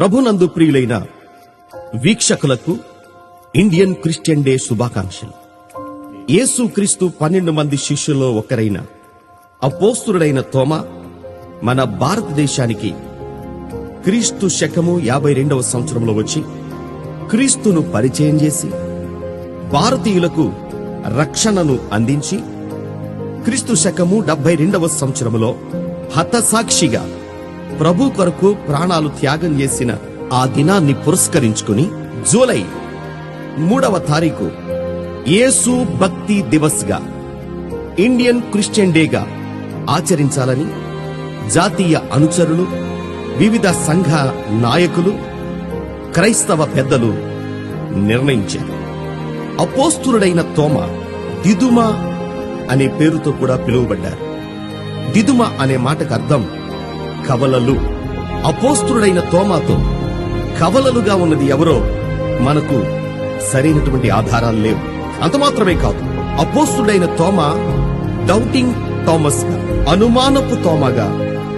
ప్రభునందు ప్రియులైన వీక్షకులకు ఇండియన్ క్రిస్టియన్ డే శుభాకాంక్షలు. యేసు క్రీస్తు పన్నెండు మంది శిష్యుల్లో ఒకరైన అపోస్తుడైన తోమ మన భారతదేశానికి క్రీస్తు శకము యాభై రెండవ సంవత్సరంలో వచ్చి క్రీస్తును పరిచయం చేసి భారతీయులకు రక్షణను అందించి క్రీస్తు శకము డెబ్బై రెండవ సంవత్సరంలో హతసాక్షిగా ప్రభు కొరకు ప్రాణాలు త్యాగం చేసిన ఆ దినాన్ని పురస్కరించుకుని జూలై మూడవ తారీఖు యేసు భక్తి దివస్గా ఇండియన్ క్రిస్టియన్ డేగా ఆచరించాలని జాతీయ అనుచరులు వివిధ సంఘ నాయకులు క్రైస్తవ పెద్దలు నిర్ణయించారు. అపోస్తురుడైన తోమ దిదుమ అనే పేరుతో కూడా పిలువబడ్డారు. దిదుమ అనే మాటకు అర్థం కవలలు. అపోస్తుడైన తోమాతో కవలలుగా ఉన్నది ఎవరో మనకు సరైనటువంటి ఆధారాలు లేవు. అంత మాత్రమే కాదు అపోస్తుడైన తోమ డౌటింగ్ థామస్గా అనుమానపు తోమగా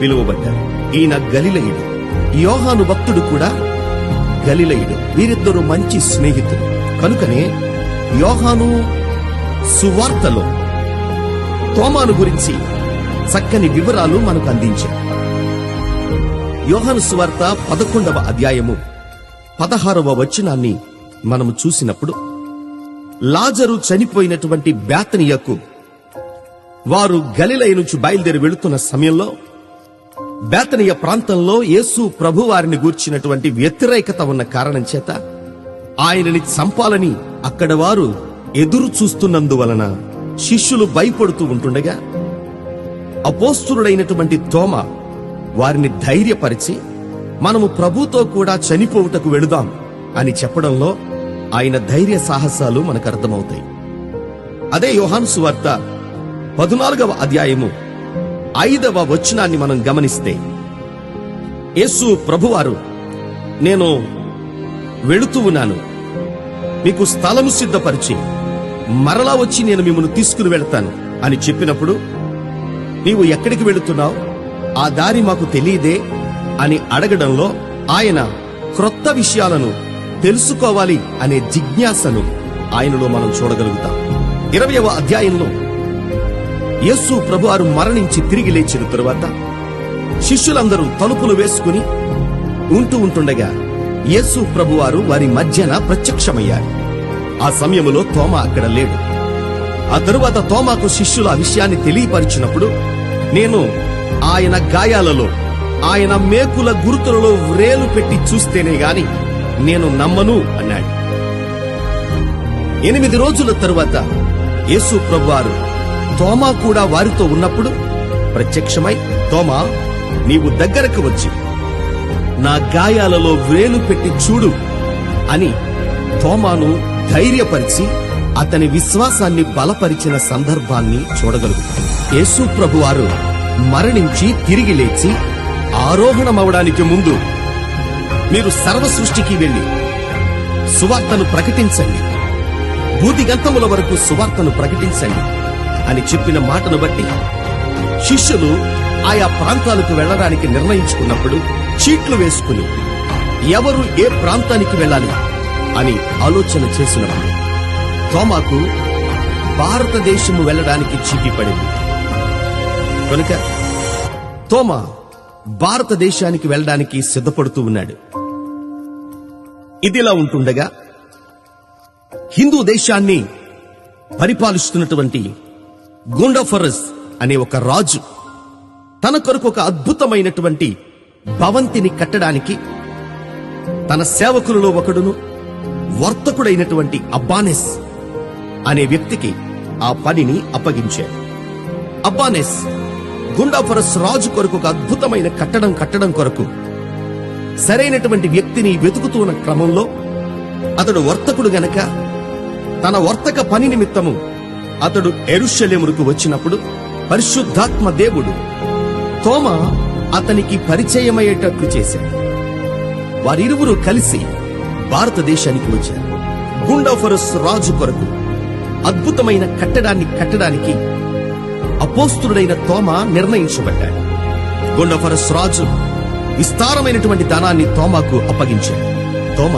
పిలువబడ్డారు ఈయన గలిలయుడు. యోహాను భక్తుడు కూడా గలిలయుడు. వీరిద్దరూ మంచి స్నేహితులు. కనుకనే యోహాను సువార్తలో తోమాను గురించి చక్కని వివరాలు మనకు అందించారు యోహాను సువార్త పదకొండవ అధ్యాయము పదహారవ వచనాన్ని మనము చూసినప్పుడు లాజరు చనిపోయినటువంటి బేతనియకు వారు గలిలయ నుంచి బయలుదేరి వెళుతున్న సమయంలో బేతనియ ప్రాంతంలో యేసు ప్రభు వారిని గూర్చినటువంటి వ్యతిరేకత ఉన్న కారణం చేత ఆయనని చంపాలని అక్కడ వారు ఎదురు చూస్తున్నందువలన శిష్యులు భయపడుతూ ఉంటుండగా అపోస్తురుడైనటువంటి తోమ వారిని ధైర్యపరిచి మనము ప్రభుతో కూడా చనిపోవుటకు వెళుదాం అని చెప్పడంలో ఆయన ధైర్య సాహసాలు మనకు అర్థమవుతాయి. అదే యోహాను సువార్త పదునాలుగవ అధ్యాయము ఐదవ వచనాన్ని మనం గమనిస్తే యేసు ప్రభువారు నేను వెళుతూ ఉన్నాను. మీకు స్థలము సిద్ధపరిచి మరలా వచ్చి నేను మిమ్మల్ని తీసుకుని వెళ్తాను అని చెప్పినప్పుడు నీవు ఎక్కడికి వెళుతున్నావు? ఆ దారి మాకు తెలియదే అని అడగడంలో ఆయన క్రొత్త విషయాలను తెలుసుకోవాలి అనే జిజ్ఞాసను ఆయనలో మనం చూడగలుగుతాం. ఇరవయవ అధ్యాయంలో యేసు ప్రభువారు మరణించి తిరిగి లేచిన తరువాత శిష్యులందరూ తలుపులు వేసుకుని ఉంటూ ఉంటుండగా యేసు ప్రభువారు వారి మధ్యన ప్రత్యక్షమయ్యారు. ఆ సమయములో తోమ అక్కడ లేడు. ఆ తరువాత తోమాకు శిష్యులు ఆ విషయాన్ని తెలియపరిచినప్పుడు నేను ఆయన గాయాలలో ఆయన మేకుల గుర్తులలో వ్రేలు పెట్టి చూస్తేనే గాని నేను నమ్మను అన్నాడు. ఎనిమిది రోజుల తరువాత యేసు ప్రభువారు తోమా కూడా వారితో ఉన్నప్పుడు ప్రత్యక్షమై తోమా నీవు దగ్గరకు వచ్చి నా గాయాలలో వ్రేలు పెట్టి చూడు అని తోమాను ధైర్యపరిచి అతని విశ్వాసాన్ని బలపరిచిన సందర్భాన్ని చూడగలుగుతాం. యేసు ప్రభువారు మరణించి తిరిగి లేచి ఆరోహణమవడానికి ముందు మీరు సర్వ సృష్టికి వెళ్ళి సువార్తను ప్రకటించండి. భూతిగంతముల వరకు సువార్తను ప్రకటించండి అని చెప్పిన మాటను బట్టి శిష్యులు ఆయా ప్రాంతాలకు వెళ్ళడానికి నిర్ణయించుకున్నప్పుడు చీట్లు వేసుకుని ఎవరు ఏ ప్రాంతానికి వెళ్ళాలి అని ఆలోచన చేసినప్పుడు తోమాకు భారతదేశము వెళ్ళడానికి చీటి పడింది కనుక తోమా భారతదేశానికి వెళ్ళడానికి సిద్ధపడుతూ ఉన్నాడు. ఇదిలా ఉంటుండగా హిందూ దేశాన్ని పరిపాలిస్తున్నటువంటి గుండఫరస్ అనే ఒక రాజు తన కొరకు ఒక అద్భుతమైనటువంటి భవంతిని కట్టడానికి తన సేవకులలో ఒకడును వర్తకుడైనటువంటి అబ్బానెస్ అనే వ్యక్తికి ఆ పనిని అప్పగించాడు. అబ్బానెస్ గుండాఫరస్ రాజు కొరకు ఒక అద్భుతమైన కట్టడం కట్టడం కొరకు సరైనటువంటి వ్యక్తిని వెతుకుతున్న క్రమంలో అతడు వర్తకుడు గనక తన వర్తక పని నిమిత్తము అతడు ఎరుషలేములకు వచ్చినప్పుడు పరిశుద్ధాత్మ దేవుడు తోమ అతనికి పరిచయమయ్యేటట్లు చేశాడు. వారిరువురు కలిసి భారతదేశానికి వచ్చారు. గుండాఫరస్ రాజు కొరకు అద్భుతమైన కట్టడాన్ని కట్టడానికి అపోస్తుడైన తోమ నిర్ణయించబడ్డాడు. గొండఫరస్ రాజు విస్తారమైనటువంటి ధనాన్ని తోమాకు అప్పగించాడు. తోమ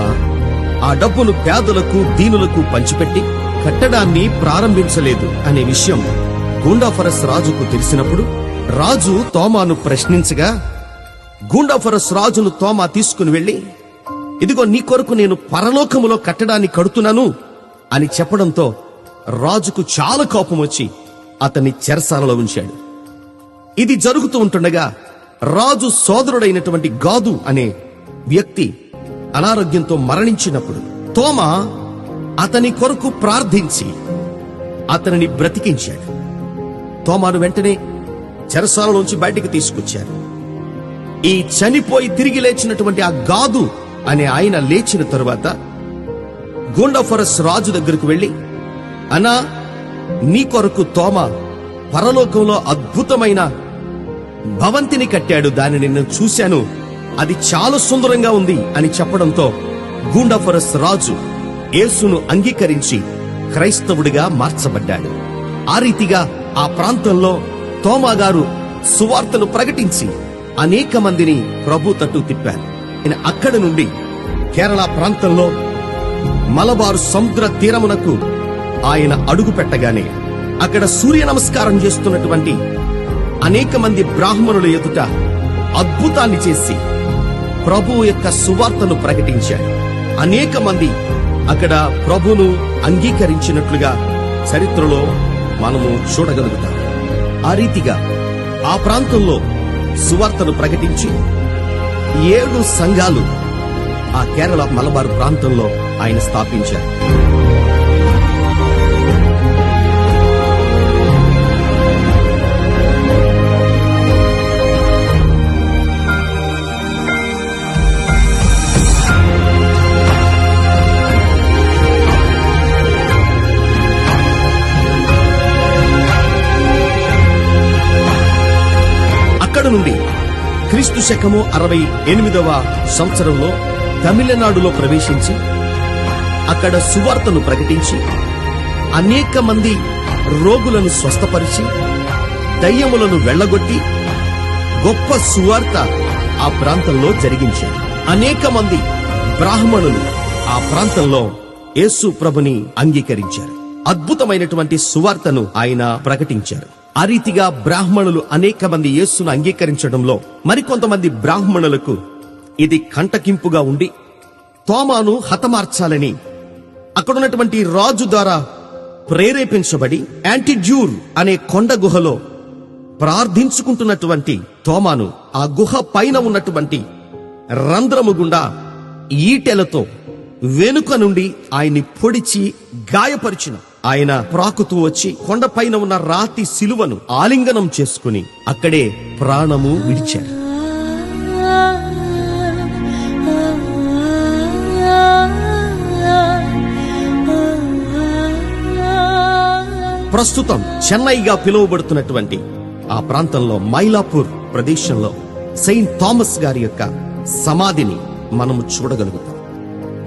ఆ డబ్బును పేదలకు దీనులకు పంచిపెట్టి కట్టడాన్ని ప్రారంభించలేదు అనే విషయం గూండాఫరస్ రాజుకు తెలిసినప్పుడు రాజు తోమాను ప్రశ్నించగా గూండాఫరస్ రాజును తోమా తీసుకుని వెళ్ళి ఇదిగో నీ కొరకు నేను పరలోకములో కట్టడాన్ని కడుతున్నాను అని చెప్పడంతో రాజుకు చాలా కోపం వచ్చి అతన్ని చెరసాలలో ఉంచాడు. ఇది జరుగుతూ ఉంటుండగా రాజు సోదరుడైనటువంటి గాదు అనే వ్యక్తి అనారోగ్యంతో మరణించినప్పుడు తోమ అతని కొరకు ప్రార్థించి అతనిని బ్రతికించాడు. తోమాను వెంటనే చెరసాలలోంచి బయటికి తీసుకొచ్చారు ఈ చనిపోయి తిరిగి లేచినటువంటి ఆ గాదు అనే ఆయన లేచిన తరువాత గుండఫరస్ రాజు దగ్గరకు వెళ్ళి అనా నీ కొరకు తోమ పరలోకంలో అద్భుతమైన భవంతిని కట్టాడు. దాని నిన్ను చూశాను. అది చాలా సుందరంగా ఉంది అని చెప్పడంతో గూండఫరస్ రాజు యేసును అంగీకరించి క్రైస్తవుడిగా మార్చబడ్డాడు. ఆ రీతిగా ఆ ప్రాంతంలో తోమా గారు సువార్తను ప్రకటించి అనేక మందిని ప్రభు తట్టు తిప్పారు. ఆయన అక్కడి నుండి కేరళ ప్రాంతంలో మలబారు సముద్ర తీరమునకు ఆయన అడుగు పెట్టగానే అక్కడ సూర్య నమస్కారం చేస్తున్నటువంటి అనేక మంది బ్రాహ్మణుల ఎదుట అద్భుతాన్ని చేసి ప్రభువు యొక్క సువార్తను ప్రకటించాడు అనేక మంది అక్కడ ప్రభును అంగీకరించినట్లుగా చరిత్రలో మనము చూడగలుగుతాం. ఆ రీతిగా ఆ ప్రాంతంలో సువార్తను ప్రకటించి ఏడు సంఘాలు ఆ కేరళ మలబార్ ప్రాంతంలో ఆయన స్థాపించారు. శకము అరవై ఎనిమిదవ సంవత్సరంలో తమిళనాడులో ప్రవేశించి అక్కడ సువార్తను ప్రకటించి అనేక మంది రోగులను స్వస్థపరిచి దయ్యములను వెళ్ళగొట్టి గొప్ప సువార్త ఆ ప్రాంతంలో జరిగించారు. అనేక మంది బ్రాహ్మణులు ఆ ప్రాంతంలో యేసు ప్రభుని అంగీకరించారు. అద్భుతమైనటువంటి సువార్తను ఆయన ప్రకటించారు. ఆ రీతిగా బ్రాహ్మణులు అనేక మంది యేసును అంగీకరించడంలో మరికొంతమంది బ్రాహ్మణులకు ఇది కంటకింపుగా ఉండి తోమాను హతమార్చాలని అక్కడున్నటువంటి రాజు ద్వారా ప్రేరేపించబడి యాంటిడ్యూర్ అనే కొండ గుహలో ప్రార్థించుకుంటున్నటువంటి తోమాను ఆ గుహ పైన ఉన్నటువంటి రంధ్రము గుండా ఈటెలతో వెనుక నుండి ఆయన్ని పొడిచి గాయపరిచిన. ఆయన ప్రాకుతూ వచ్చి కొండపైన ఉన్న రాతి సిలువను ఆలింగనం చేసుకుని అక్కడే ప్రాణము విడిచారు. ప్రస్తుతం చెన్నైగా పిలువబడుతున్నటువంటి ఆ ప్రాంతంలో మైలాపూర్ ప్రదేశంలో సెయింట్ థామస్ గారి యొక్క సమాధిని మనము చూడగలుగుతాం.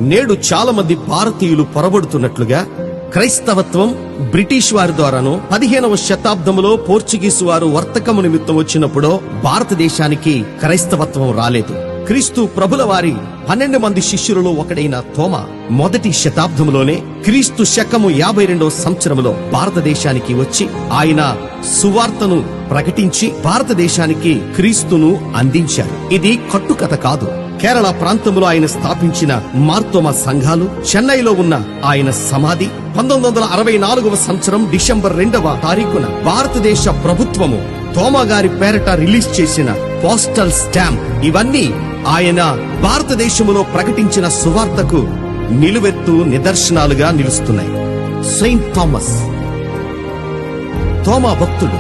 నేడు చాలా మంది భారతీయులు పొరబడుతున్నట్లుగా క్రైస్తవత్వం బ్రిటిష్ వారి ద్వారాను పదిహేనవ శతాబ్దంలో పోర్చుగీసు వారు వర్తకము నిమిత్తం వచ్చినప్పుడో భారతదేశానికి క్రైస్తవత్వం రాలేదు. క్రీస్తు ప్రభుల వారి పన్నెండు మంది శిష్యులలో ఒకడైన తోమ మొదటి శతాబ్దంలోనే క్రీస్తు శకము యాభై రెండవ సంవత్సరంలో భారతదేశానికి వచ్చి ఆయన సువార్తను ప్రకటించి భారతదేశానికి క్రీస్తును అందించారు. ఇది కట్టుకథ కాదు. కేరళ ప్రాంతంలో ఆయన స్థాపించిన మార్తోమ సంఘాలు చెన్నైలో ఉన్న ఆయన సమాధి పంతొమ్మిది వందల అరవై నాలుగవ సంవత్సరం డిసెంబర్ రెండవ తారీఖున భారతదేశ ప్రభుత్వము తోమా గారి పేరట రిలీజ్ చేసిన పోస్టల్ స్టాంప్. ఇవన్నీ ఆయన భారతదేశములో ప్రకటించిన సువార్తకు నిలువెత్తు నిదర్శనాలుగా నిలుస్తున్నాయి. Saint Thomas. తోమా భక్తుడు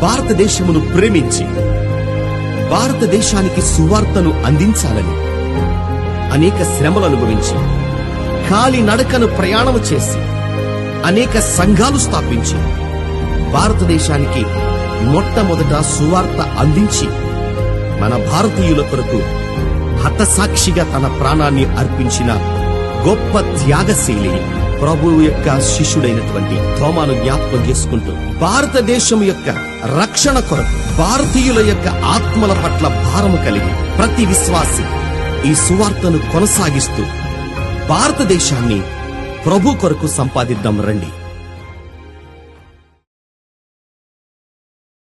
భారతదేశమును ప్రేమించి భారతదేశానికి సువార్తను అందించాలని అనేక శ్రమలు అనుభవించి కాలి నడకను ప్రయాణం చేసి అనేక సంఘాలు స్థాపించి భారతదేశానికి మొట్టమొదట సువార్త అందించి మన భారతీయుల కొరకు హతసాక్షిగా తన ప్రాణాన్ని అర్పించిన గొప్ప త్యాగశీలి ప్రభువు యొక్క శిష్యుడైనటువంటి థోమాను జ్ఞాపకం చేసుకుంటూ భారతదేశం యొక్క రక్షణ కొరకు భారతీయుల యొక్క ఆత్మల పట్ల భారము కలిగి ప్రతి విశ్వాసి ఈ సువార్తను కొనసాగిస్తూ భారతదేశాన్ని ప్రభు కొరకు సంపాదిద్దాం రండి.